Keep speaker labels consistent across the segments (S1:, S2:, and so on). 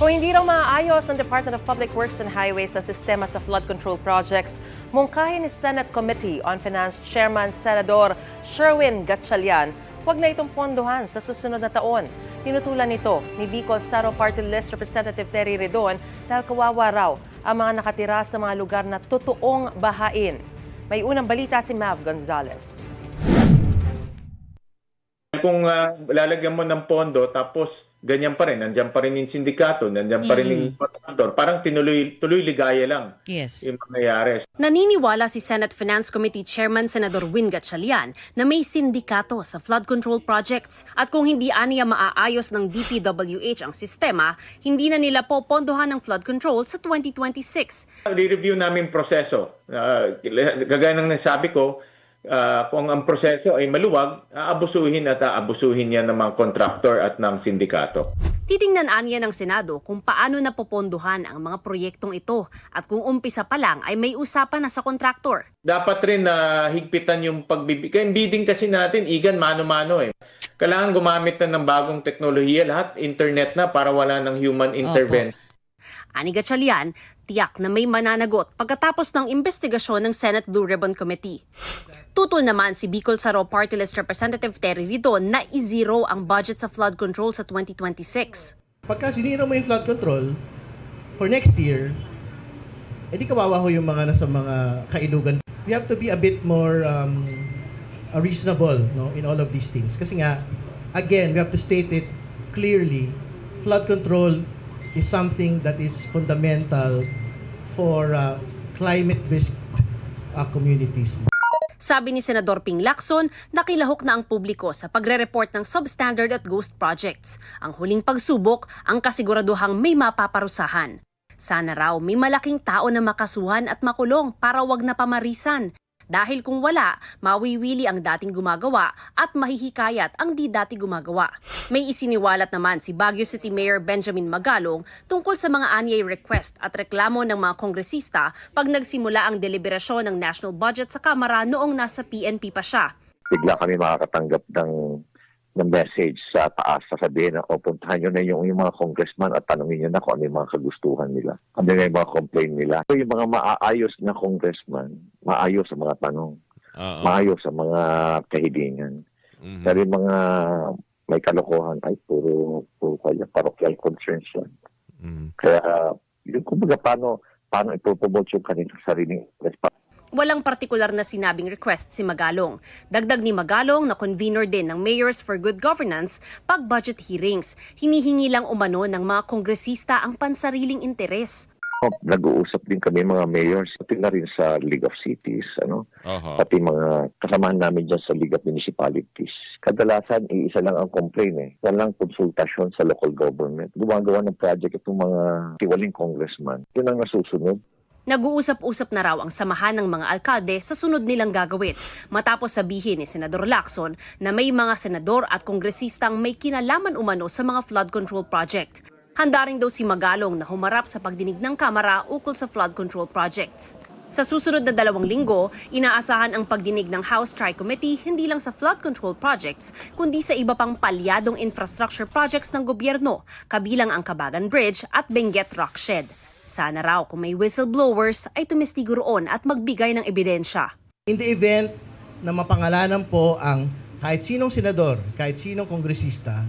S1: Kung hindi raw maaayos ng Department of Public Works and Highways sa sistema sa flood control projects, mungkahin ni Senate Committee on Finance Chairman Senador Sherwin Gatchalian, huwag na itong pondohan sa susunod na taon. Tinutulan nito ni Bicol Saro Party List Representative Terry Redon dahil kawawa raw ang mga nakatira sa mga lugar na totoong bahain. May unang balita si Mav Gonzalez.
S2: Kung ah, lalagyan mo ng pondo tapos ganyan pa rin, nandiyan pa rin yung sindikato, nandiyan pa rin yung kontraktor, parang tinuloy tuloy ligaya lang
S3: Yes.
S2: yung mangyayari.
S4: Naniniwala si Senate Finance Committee Chairman Senador Win Gatchalian na may sindikato sa flood control projects at kung hindi aniya maaayos ng DPWH ang sistema, hindi na nila popondohan ng flood control sa 2026.
S2: Re-review namin proseso. Ah, gagaya ng nasabi ko, ah, kung ang proseso ay maluwag, aabusuhin at aabusuhin yan ng mga kontraktor at ng sindikato.
S4: Titingnan aniya ng Senado kung paano napopondohan ang mga proyektong ito at kung umpisa pa lang ay may usapan na sa kontraktor.
S2: Dapat rin na higpitan yung pagbibigay. Bidding kasi natin, igan mano-mano eh. Kailangan gumamit na ng bagong teknolohiya, lahat internet na para wala ng human intervention.
S4: Ani Gatchalian, tiyak na may mananagot pagkatapos ng investigasyon ng Senate Blue Ribbon Committee. Tutol naman si Bicol Saro Party List Representative Terry Ridon na i-zero ang budget sa flood control sa 2026.
S5: Pagka sinira mo yung flood control for next year, edi kawawa ho yung mga nasa mga kailugan. We have to be a bit more um, reasonable no, in all of these things. Kasi nga, again, we have to state it clearly. Flood control is something that is fundamental for uh, climate risk uh, communities.
S4: Sabi ni Senador Ping Lacson, nakilahok na ang publiko sa pagre-report ng substandard at ghost projects. Ang huling pagsubok, ang kasiguraduhang may mapaparusahan. Sana raw may malaking tao na makasuhan at makulong para wag na pamarisan. Dahil kung wala, mawiwili ang dating gumagawa at mahihikayat ang di dati gumagawa. May isiniwalat naman si Baguio City Mayor Benjamin Magalong tungkol sa mga anyay request at reklamo ng mga kongresista pag nagsimula ang deliberasyon ng national budget sa Kamara noong nasa PNP pa siya.
S6: bigla kami makakatanggap ng ng message sa taas sasabihin na o puntahan nyo na yung, yung mga congressman at tanongin nyo na kung ano yung mga kagustuhan nila. Ano yung mga complaint nila. So, yung mga maaayos na congressman, maayos sa mga tanong,
S7: Oo.
S6: maayos sa mga kahilingan.
S7: Mhm.
S6: Pero yung mga may kalokohan ay puro, puro kaya parochial concerns yan.
S7: Mhm.
S6: Kaya yung kumbaga paano, paano ipopromote yung kanilang sariling interest
S4: Walang partikular na sinabing request si Magalong. Dagdag ni Magalong na convener din ng Mayors for Good Governance pag budget hearings. Hinihingi lang umano ng mga kongresista ang pansariling interes.
S6: Oh, Nag-uusap din kami mga mayors, pati na rin sa League of Cities, ano,
S7: Oho.
S6: pati mga kasamahan namin dyan sa League of Municipalities. Kadalasan, iisa lang ang complaint eh. Walang konsultasyon sa local government. Gumagawa ng project itong mga tiwaling congressman. Yun ang nasusunod.
S4: Nag-uusap-usap na raw ang samahan ng mga alkalde sa sunod nilang gagawin matapos sabihin ni Senador Lacson na may mga senador at kongresistang may kinalaman umano sa mga flood control project. Handa rin daw si Magalong na humarap sa pagdinig ng Kamara ukol sa flood control projects. Sa susunod na dalawang linggo, inaasahan ang pagdinig ng House Tri-Committee hindi lang sa flood control projects, kundi sa iba pang palyadong infrastructure projects ng gobyerno, kabilang ang Kabagan Bridge at Benguet Rockshed. Sana raw kung may whistleblowers ay tumistigo roon at magbigay ng ebidensya.
S5: In the event na mapangalanan po ang kahit sinong senador, kahit sinong kongresista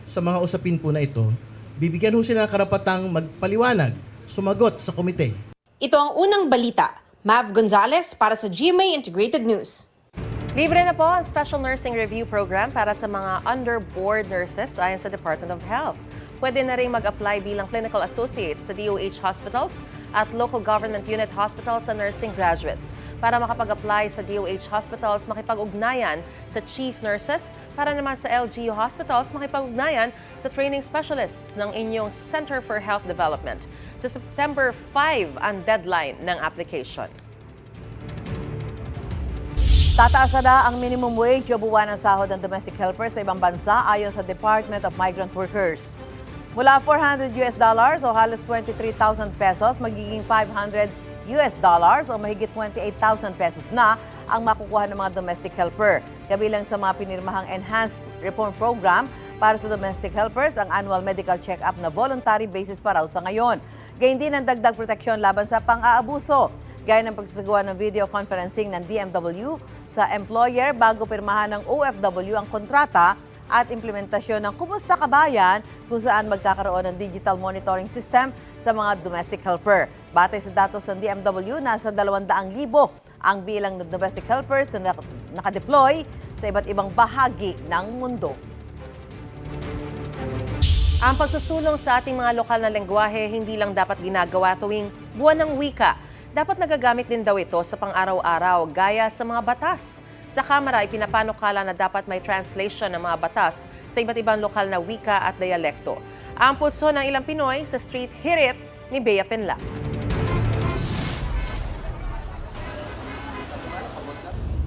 S5: sa mga usapin po na ito, bibigyan ho sila ng karapatang magpaliwanag, sumagot sa komite.
S4: Ito ang unang balita. Mav Gonzalez para sa GMA Integrated News.
S1: Libre na po ang Special Nursing Review Program para sa mga underboard nurses ayon sa Department of Health. Pwede na rin mag-apply bilang clinical associates sa DOH hospitals at local government unit hospitals sa nursing graduates. Para makapag-apply sa DOH hospitals, makipag-ugnayan sa chief nurses. Para naman sa LGU hospitals, makipag-ugnayan sa training specialists ng inyong Center for Health Development. Sa September 5 ang deadline ng application.
S8: Tataas na ang minimum wage o buwan ng sahod ng domestic helpers sa ibang bansa ayon sa Department of Migrant Workers. Mula 400 US dollars o halos 23,000 pesos magiging 500 US dollars o mahigit 28,000 pesos na ang makukuha ng mga domestic helper. Kabilang sa mga pinirmahang Enhanced Reform Program Para sa domestic helpers, ang annual medical check-up na voluntary basis pa raw sa ngayon. Gayun din ang dagdag proteksyon laban sa pang-aabuso. Gaya ng pagsasagawa ng video conferencing ng DMW sa employer bago pirmahan ng OFW ang kontrata at implementasyon ng Kumusta Kabayan kung saan magkakaroon ng digital monitoring system sa mga domestic helper. Batay sa datos ng DMW, nasa 200,000 ang bilang ng domestic helpers na nak- nakadeploy sa iba't ibang bahagi ng mundo.
S1: Ang pagsusulong sa ating mga lokal na lengguwahe hindi lang dapat ginagawa tuwing buwan ng wika. Dapat nagagamit din daw ito sa pang-araw-araw gaya sa mga batas. Sa Kamara, ipinapanukala na dapat may translation ng mga batas sa iba't ibang lokal na wika at dialekto. Ang puso ng ilang Pinoy sa Street Hirit ni Bea Penla.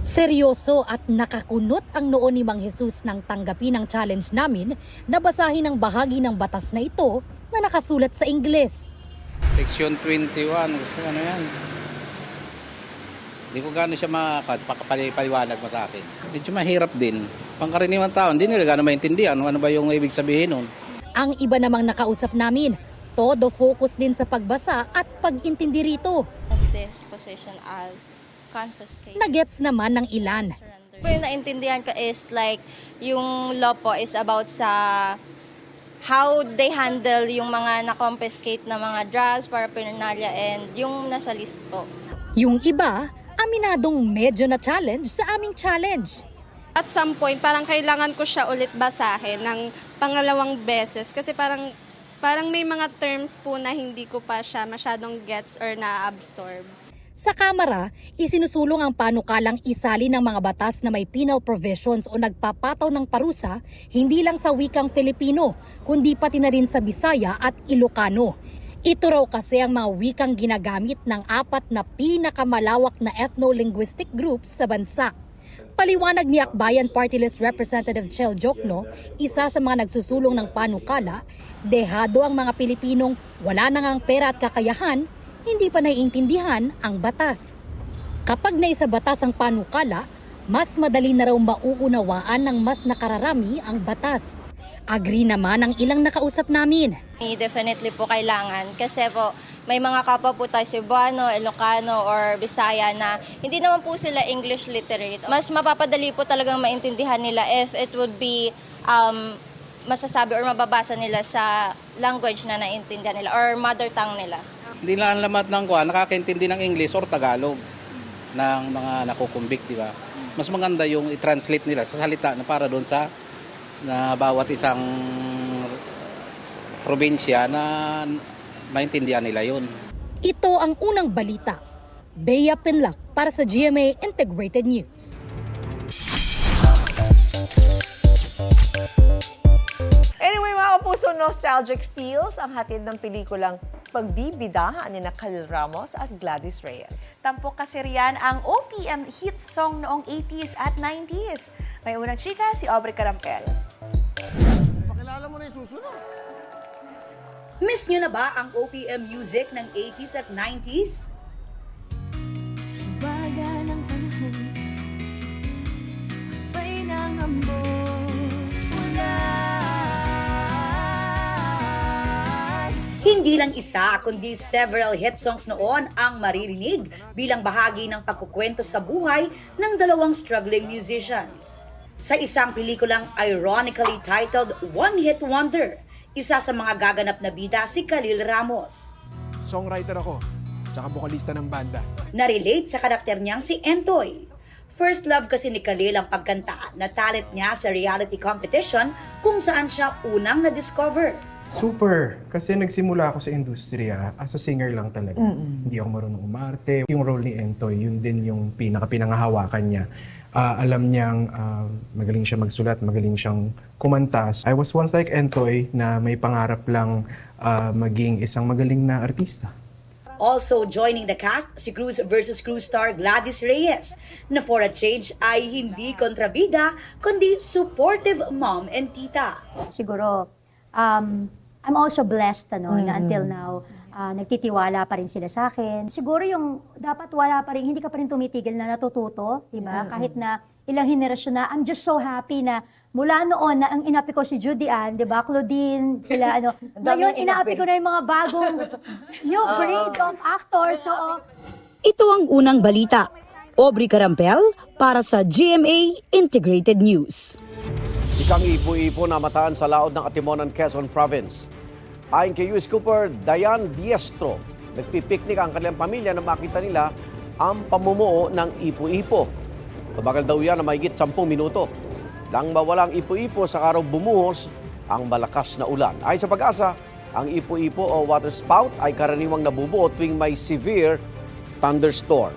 S3: Seryoso at nakakunot ang noo ni Mang Jesus nang tanggapin ang challenge namin na basahin ang bahagi ng batas na ito na nakasulat sa Ingles.
S7: Section 21, gusto ano yan. Hindi ko gano'n siya makapaliwanag mo sa akin. Medyo mahirap din. Pangkaraniwan tao, hindi nila gano'n maintindihan kung ano ba yung ibig sabihin nun.
S3: Ang iba namang nakausap namin, todo focus din sa pagbasa at pag-intindi rito.
S9: of this position, I'll confiscate.
S3: Nagets naman ng ilan.
S9: Surrender. Yung naintindihan ko is like, yung law po is about sa how they handle yung mga na-confiscate na mga drugs, paraphernalia, and yung nasa list po.
S3: Yung iba, aminadong medyo na challenge sa aming challenge.
S10: At some point, parang kailangan ko siya ulit basahin ng pangalawang beses kasi parang parang may mga terms po na hindi ko pa siya masyadong gets or na-absorb.
S3: Sa Kamara, isinusulong ang panukalang isali ng mga batas na may penal provisions o nagpapataw ng parusa hindi lang sa wikang Filipino, kundi pati na rin sa Bisaya at Ilocano. Ito raw kasi ang mga wikang ginagamit ng apat na pinakamalawak na ethno-linguistic groups sa bansa. Paliwanag ni Akbayan Party List Representative Chel Jokno, isa sa mga nagsusulong ng panukala, dehado ang mga Pilipinong wala na ngang pera at kakayahan, hindi pa naiintindihan ang batas. Kapag naisa batas ang panukala, mas madali na raw mauunawaan ng mas nakararami ang batas. Agree naman ang ilang nakausap namin.
S9: Eh, Definitely po kailangan kasi po may mga kapwa po tayo Cebuano, Ilocano, or Bisaya na hindi naman po sila English literate. Mas mapapadali po talagang maintindihan nila if it would be um, masasabi or mababasa nila sa language na naintindihan nila or mother tongue nila.
S7: Hindi lang lamat ng kuha, nakakaintindi ng English or Tagalog ng mga nakukumbik, di ba? Mas maganda yung i-translate nila sa salita na para doon sa na bawat isang probinsya na maintindihan nila yun.
S3: Ito ang unang balita. Bea Pinlock para sa GMA Integrated News.
S11: Kapuso, nostalgic feels ang hatid ng pelikulang Pagbibidahan ni na Khalil Ramos at Gladys Reyes.
S12: Tampok kasi riyan ang OPM hit song noong 80s at 90s. May unang chika si Aubrey Carampel.
S13: Miss nyo na ba ang OPM music ng 80s at 90s? Hindi lang isa, kundi several hit songs noon ang maririnig bilang bahagi ng pagkukwento sa buhay ng dalawang struggling musicians. Sa isang pelikulang ironically titled One Hit Wonder, isa sa mga gaganap na bida si Khalil Ramos.
S14: Songwriter ako, tsaka vokalista ng banda.
S13: Na-relate sa karakter niyang si Entoy. First love kasi ni Khalil ang pagkanta na talent niya sa reality competition kung saan siya unang na-discover.
S14: Super! Kasi nagsimula ako sa industriya as a singer lang talaga. Hindi ako marunong umarte. Yung role ni Entoy, yun din yung pinaka-pinangahawakan niya. Ah, alam niyang ah, magaling siya magsulat, magaling siyang kumanta. I was once like Entoy na may pangarap lang ah, maging isang magaling na artista.
S13: Also joining the cast, si Cruz versus Cruz star Gladys Reyes, na for a change ay hindi kontrabida, kundi supportive mom and tita.
S15: siguro um, I'm also blessed ano na until now ah, nagtitiwala pa rin sila sa akin. Siguro yung dapat wala pa rin hindi ka pa rin tumitigil na natututo, 'di ba? Kahit na ilang henerasyon na. I'm just so happy na mula noon na ang inapi ko si Judy Ann, 'di ba? Claudine, sila ano. Ngayon inaapi ko na yung mga bagong new breed of actors. So, oh,
S13: Ito ang unang balita. Aubrey Carampel para sa GMA Integrated News.
S16: Isang ipo-ipo na mataan sa laod ng Atimonan, Quezon Province. Ayon kay US Cooper Dayan Diestro, nagpipiknik ang kanilang pamilya na makita nila ang pamumuo ng ipo-ipo. Tumagal daw yan na mahigit 10 minuto. Nang mawala ang ipo-ipo sa araw bumuhos ang malakas na ulan. Ayon sa pag-asa, ang ipo-ipo o water spout ay karaniwang nabubuo tuwing may severe thunderstorm.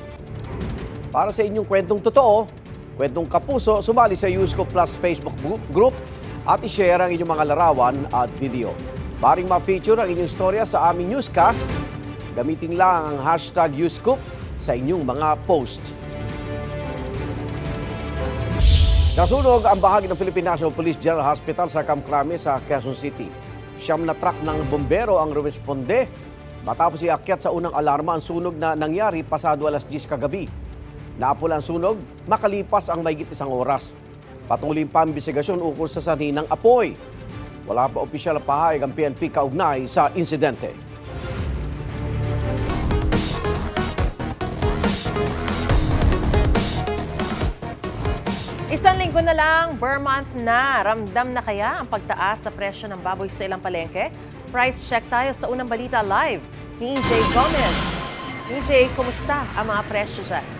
S16: Para sa inyong kwentong totoo, kwentong kapuso, sumali sa Yusko Plus Facebook group at ishare ang inyong mga larawan at video. Paring ma-feature ang inyong storya sa aming newscast, gamitin lang ang hashtag Yuskop sa inyong mga post. Nasunog ang bahagi ng Philippine National Police General Hospital sa Camcrame sa Quezon City. Siyam na truck ng bombero ang rumisponde matapos iakyat sa unang alarma ang sunog na nangyari pasado alas 10 kagabi. Naapula ang sunog makalipas ang mahigit isang oras. Patuloy pa ang investigasyon ukol sa sanhi ng apoy. Wala pa opisyal na pahayag ang PNP kaugnay sa insidente.
S1: Isang linggo na lang, Burr month na. Ramdam na kaya ang pagtaas sa presyo ng baboy sa ilang palengke? Price check tayo sa unang balita live ni EJ Gomez. EJ, kumusta ang mga presyo dyan?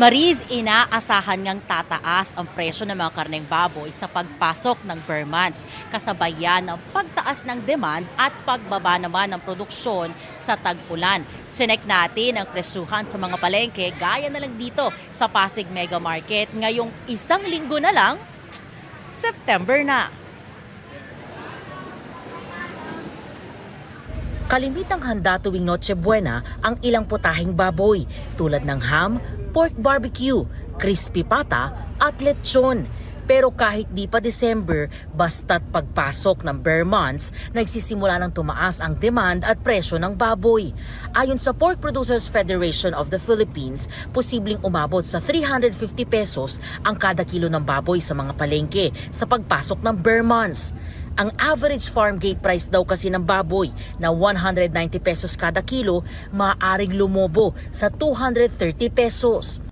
S17: Mariz, inaasahan ngang tataas ang presyo ng mga karneng baboy sa pagpasok ng Burr months, kasabay yan ng pagtaas ng demand at pagbaba naman ng produksyon sa tag-ulan. Sinek natin ang presyuhan sa mga palengke gaya na lang dito sa Pasig Mega Market ngayong isang linggo na lang, September na. Kalimitang handa tuwing Noche Buena ang ilang putahing baboy tulad ng ham, pork barbecue, crispy pata at lechon. Pero kahit di pa December, basta't pagpasok ng bare months, nagsisimula ng tumaas ang demand at presyo ng baboy. Ayon sa Pork Producers Federation of the Philippines, posibleng umabot sa 350 pesos ang kada kilo ng baboy sa mga palengke sa pagpasok ng bare months. Ang average farm gate price daw kasi ng baboy na 190 pesos kada kilo, maaaring lumobo sa 230 pesos.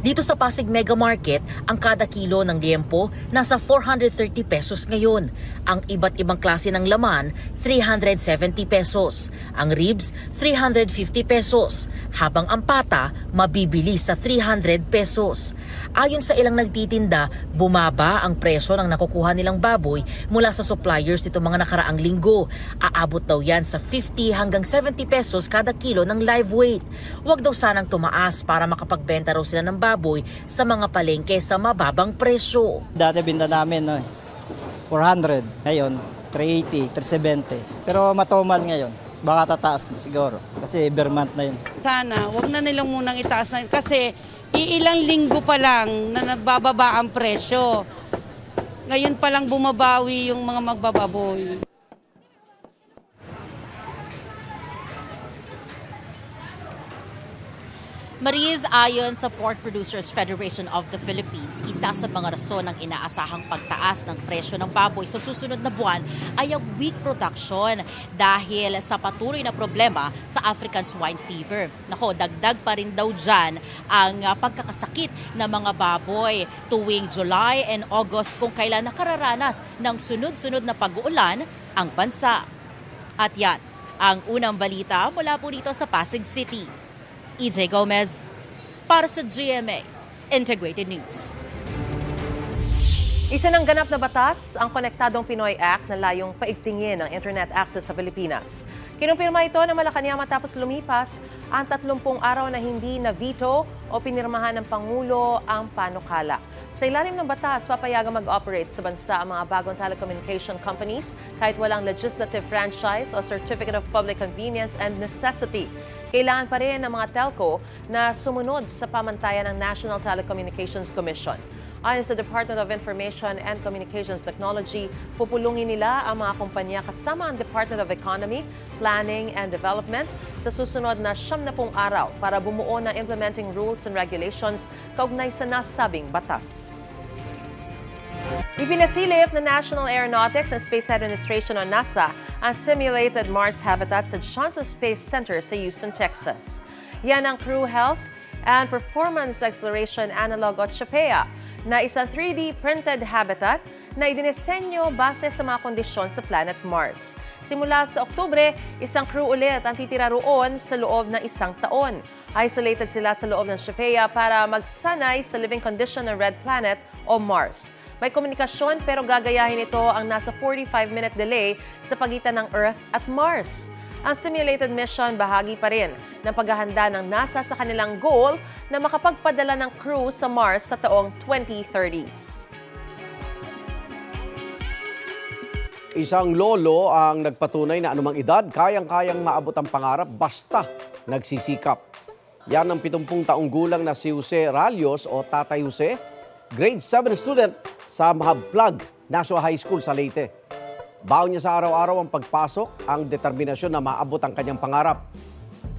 S17: Dito sa Pasig Mega Market, ang kada kilo ng liempo nasa 430 pesos ngayon. Ang iba't ibang klase ng laman, 370 pesos. Ang ribs, 350 pesos. Habang ang pata, mabibili sa 300 pesos. Ayon sa ilang nagtitinda, bumaba ang presyo ng nakukuha nilang baboy mula sa suppliers nito mga nakaraang linggo. Aabot daw yan sa 50 hanggang 70 pesos kada kilo ng live weight. Huwag daw sanang tumaas para makapagbenta raw sila ng baboy sa mga palengke sa mababang presyo.
S18: Dati binta namin no, eh, 400. Ngayon, 380, 370. Pero matumal ngayon. Baka tataas na siguro. Kasi every month na yun.
S19: Sana, wag na nilang munang itaas na kasi iilang linggo pa lang na nagbababa ang presyo. Ngayon pa lang bumabawi yung mga magbababoy.
S17: Mariz, ayon sa Pork Producers Federation of the Philippines, isa sa mga rason ng inaasahang pagtaas ng presyo ng baboy sa susunod na buwan ay ang weak production dahil sa patuloy na problema sa African swine fever. Nako, dagdag pa rin daw dyan ang ah, pagkakasakit ng mga baboy tuwing July and August kung kailan nakararanas ng sunod-sunod na pag-uulan ang bansa. At yan, ang unang balita mula po dito sa Pasig City. EJ Gomez para sa GMA Integrated News.
S1: Isa ng ganap na batas ang Konektadong Pinoy Act na layong paigtingin ang internet access sa Pilipinas. Kinumpirma ito ng Malacanang matapos lumipas ang 30 araw na hindi na veto o pinirmahan ng Pangulo ang panukala. Sa ilalim ng batas, papayagang mag-operate sa bansa ang mga bagong telecommunication companies kahit walang legislative franchise o Certificate of Public Convenience and Necessity. Kailangan pa rin ng mga telco na sumunod sa pamantayan ng National Telecommunications Commission. Ayon sa Department of Information and Communications Technology, pupulungin nila ang mga kumpanya kasama ang Department of Economy, Planning and Development sa susunod na siyam na pung araw para bumuo ng implementing rules and regulations kaugnay sa nasabing batas. Ipinasilip ng National Aeronautics and Space Administration o NASA ang simulated Mars habitat sa Johnson Space Center sa Houston, Texas. Yan ang Crew Health and Performance Exploration Analog o CHAPEA na isang 3D printed habitat na idinisenyo base sa mga kondisyon sa planet Mars. Simula sa Oktubre, isang crew ulit ang titira roon sa loob ng isang taon. Isolated sila sa loob ng CHAPEA para magsanay sa living condition ng Red Planet o Mars. May komunikasyon pero gagayahin ito ang nasa 45-minute delay sa pagitan ng Earth at Mars. Ang simulated mission bahagi pa rin ng paghahanda ng NASA sa kanilang goal na makapagpadala ng crew sa Mars sa taong 2030s.
S16: Isang lolo ang nagpatunay na anumang edad, kayang-kayang maabot ang pangarap basta nagsisikap. Yan ang 70 taong gulang na si Jose Ralios o Tatay Jose, grade 7 student sa Mahablag National High School sa Leyte. Baon niya sa araw-araw ang pagpasok, ang determinasyon na maabot ang kanyang pangarap.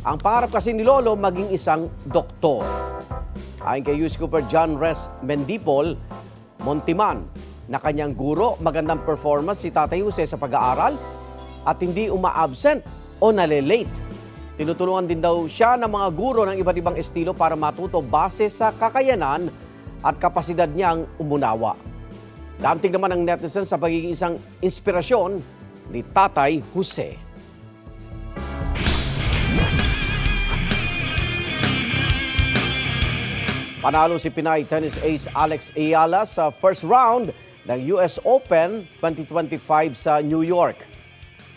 S16: Ang pangarap kasi ni Lolo maging isang doktor. Ayon kay US Cooper John Res Mendipol, Montiman, na kanyang guro, magandang performance si Tatay Jose sa pag-aaral at hindi uma-absent o nalilate. Tinutulungan din daw siya ng mga guro ng iba't ibang estilo para matuto base sa kakayanan at kapasidad niyang umunawa. Daamtig naman ang netizens sa pagiging isang inspirasyon ni Tatay Jose. Panalo si Pinay tennis ace Alex Ayala sa first round ng US Open 2025 sa New York.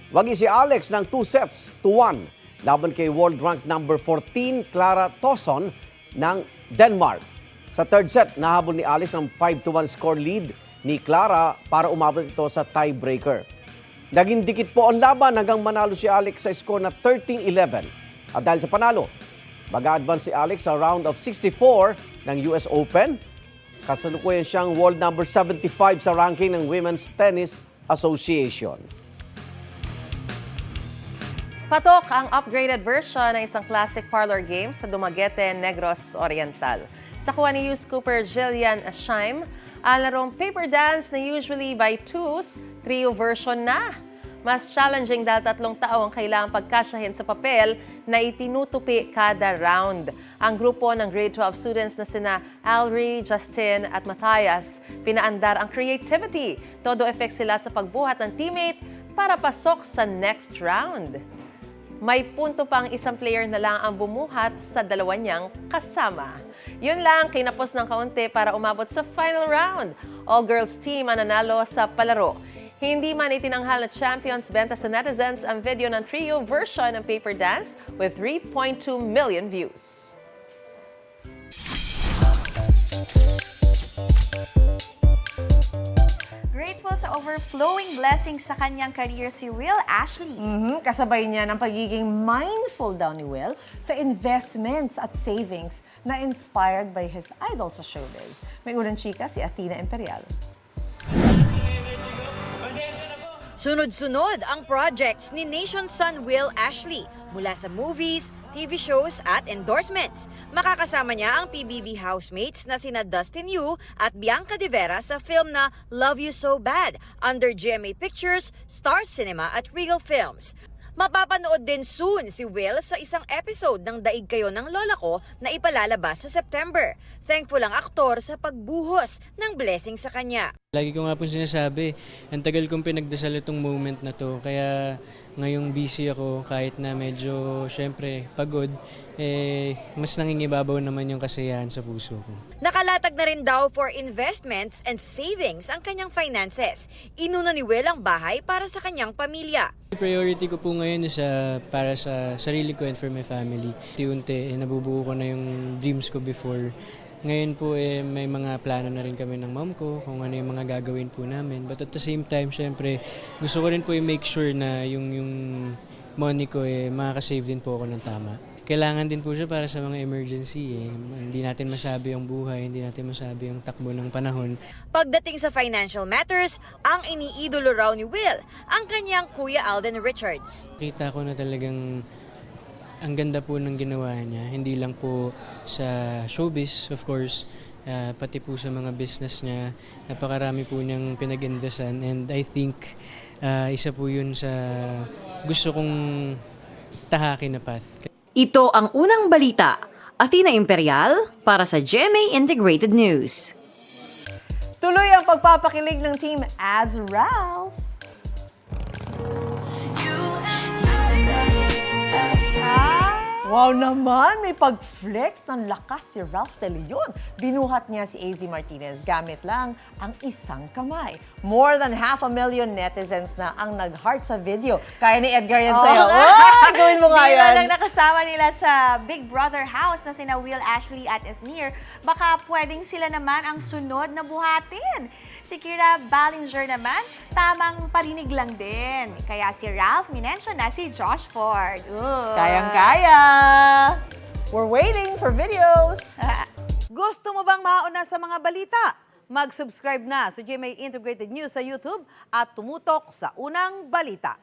S16: Wagi si Alex ng 2 sets to 1 laban kay world rank number 14 Clara Towson ng Denmark. Sa third set, nahabol ni Alex ng 5-1 score lead ni Clara para umabot ito sa tiebreaker. Naging dikit po ang laban hanggang manalo si Alex sa score na 13-11. At dahil sa panalo, mag-advance si Alex sa round of 64 ng US Open. Kasalukuyan siyang world number 75 sa ranking ng Women's Tennis Association.
S1: Patok ang upgraded version ng isang classic parlor game sa Dumaguete, Negros Oriental. Sa kuha ni Hughes Cooper Jillian Ashaim, ang larong paper dance na usually by twos, trio version na. Mas challenging dahil tatlong tao ang kailangang pagkasyahin sa papel na itinutupi kada round. Ang grupo ng grade 12 students na sina Alri, Justin at Matthias, pinaandar ang creativity. Todo effect sila sa pagbuhat ng teammate para pasok sa next round. May punto pang isang player na lang ang bumuhat sa dalawa niyang kasama. Yun lang, kinapos ng kaunti para umabot sa final round. All-girls team ang nanalo sa palaro. Hindi man itinanghal na champions benta sa netizens ang video ng trio version ng Paper Dance with 3.2 million views.
S12: Grateful sa overflowing blessings sa kanyang career si Will Ashley.
S11: Mhm, Kasabay niya ng pagiging mindful daw ni Will sa investments at savings na inspired by his idol sa showbiz. May unang chika si Athena Imperial.
S20: Sunod-sunod ang projects ni Nation Son Will Ashley mula sa movies, TV shows at endorsements. Makakasama niya ang PBB housemates na sina Dustin Yu at Bianca De Vera sa film na Love You So Bad under GMA Pictures, Star Cinema at Regal Films. Mapapanood din soon si Will sa isang episode ng Daig Kayo ng Lola Ko na ipalalabas sa September. Thankful ang aktor sa pagbuhos ng blessing sa kanya.
S21: Lagi ko nga po sinasabi, ang tagal kong pinagdasal itong moment na to. Kaya ngayong busy ako, kahit na medyo, syempre, pagod, eh, mas nangingibabaw naman yung kasiyahan sa puso ko.
S20: Nakalatag na rin daw for investments and savings ang kanyang finances. Inuna ni Will ang bahay para sa kanyang pamilya.
S21: Priority ko po ngayon is ah, para sa sarili ko and for my family. Unti-unti, eh, nabubuo ko na yung dreams ko before. Ngayon po eh, may mga plano na rin kami ng mom ko kung ano yung mga gagawin po namin. But at the same time, syempre, gusto ko rin po i-make sure na yung, yung money ko eh, makakasave din po ako ng tama. Kailangan din po siya para sa mga emergency. Eh. Hindi natin masabi ang buhay, hindi natin masabi ang takbo ng panahon.
S20: Pagdating sa financial matters, ang iniidolo raw ni Will, ang kanyang Kuya Alden Richards.
S21: Kita ko na talagang ang ganda po ng ginawa niya. Hindi lang po sa showbiz, of course, ah, pati po sa mga business niya. Napakarami po niyang pinag-investan and I think ah, isa po yun sa gusto kong tahakin na path.
S20: Ito ang unang balita. Athena Imperial para sa GMA Integrated News.
S11: Tuloy ang pagpapakilig ng team as Wow naman, may pag-flex ng lakas si Ralph De Leon. Binuhat niya si AZ Martinez gamit lang ang isang kamay. More than half a million netizens na ang nag-heart sa video. Kaya ni Edgar yan sa'yo.
S12: Oo.
S11: Oh, gawin mo nga yan.
S12: lang nakasama nila sa Big Brother house na sina Will Ashley at Esnir. Baka pwedeng sila naman ang sunod na buhatin. Si Kira Ballinger naman, tamang parinig lang din. Kaya si Ralph minention na si Josh Ford. Ooh.
S11: Kayang-kaya. We're waiting for videos.
S8: Gusto mo bang mauna sa mga balita? Mag-subscribe na sa GMA Integrated News sa YouTube at tumutok sa unang balita.